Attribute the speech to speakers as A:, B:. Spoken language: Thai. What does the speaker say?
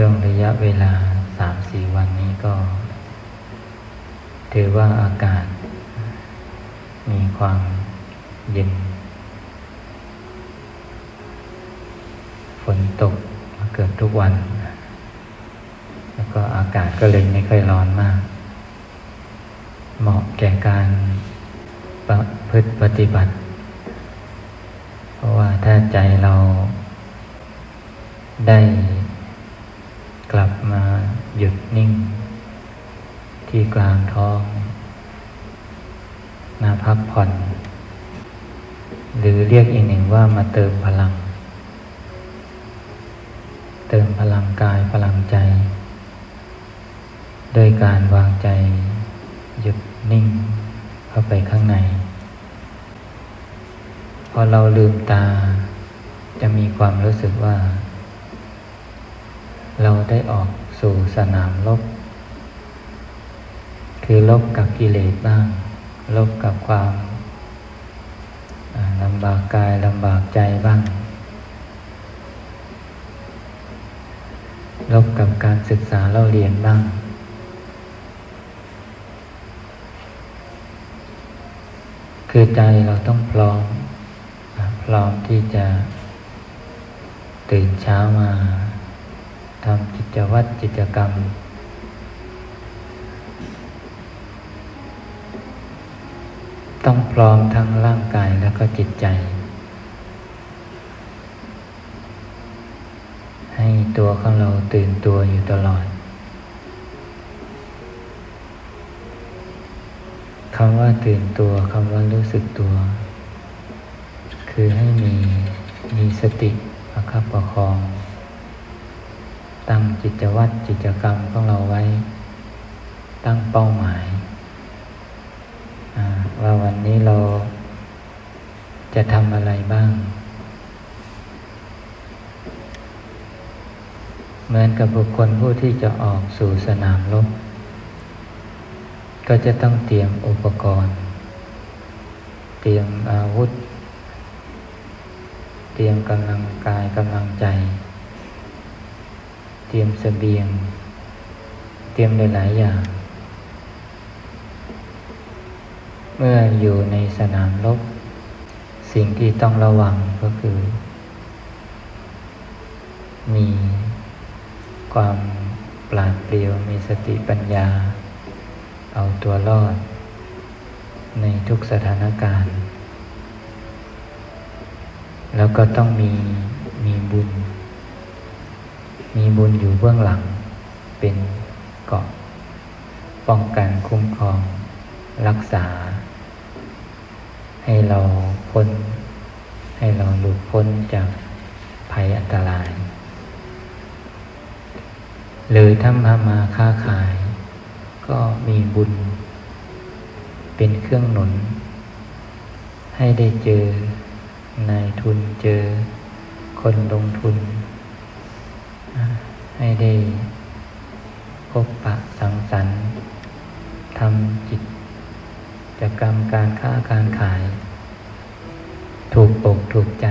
A: ช่วงระยะเวลาสามสี่วันนี้ก็ ถือว่าอากาศ มีความเย็น ฝนตกมาเกือบทุกวัน แล้วก็อากาศก็เลยไม่ค่อยร้อนมาก เหมาะแก่การประพฤติปฏิบัติ เพราะว่าถ้าใจเราได้ ลับมาหยุดนิ่ง ที่กลางท้อง มาพักผ่อน หรือเรียกอีกหนึ่งว่ามาเติมพลัง เติมพลังกายพลังใจด้วยการวางใจหยุดนิ่ง เข้าไปข้างใน พอเราลืมตาจะมีความรู้สึกว่า เราได้ออกสู่สนามรบคือลบกับกิเลสบ้าง ลบกับความลำบากกายลำบากใจบ้าง ลบกับการศึกษาเราเรียนบ้าง คือใจเราต้องพร้อม พร้อมที่จะตื่นเช้ามาำกิจวัตรกิจกรรม ต้องพร้อมทั้งร่างกายแล้วก็จิตใจ ให้ตัวของเราตื่นตัวอยู่ตลอดคำว่าตื่นตัวคำว่ารู้สึกตัว คือให้มีมีสติประคับประคอง ตั้งจิตวัตรกิจกรรมของเราไว้ ตั้งเป้าหมาย ว่าวันนี้เราจะทำอะไรบ้าง เหมือนกับบุคคลผู้ที่จะออกสู่สนามรบก็จะต้องเตรียมอุปกรณ์ เตรียมอาวุธ เตรียมกำลังกายกำลังใจ เตรียมเสบียง เตรียมหลายๆอย่าง เมื่ออยู่ในสนามรบสิ่งที่ต้องระวังก็คือ มีความปราดเปรียวมีสติปัญญา เอาตัวรอด ในทุกสถานการณ์ แล้วก็ต้องมี มีบุญอยู่เบื้องหลัง เป็นเกาะ ป้องกันคุ้มครอง รักษา ให้เราพ้น ให้เราหลุดพ้นจากภัยอันตราย หรือถ้ามามาค้าขาย ก็มีบุญ เป็นเครื่องหนุน ให้ได้เจอนายทุนเจอคนลงทุน ให้ได้พบปะสังสรรค์ทำจิตจกรรมการค้าการขาย ถูกอกถูกใจ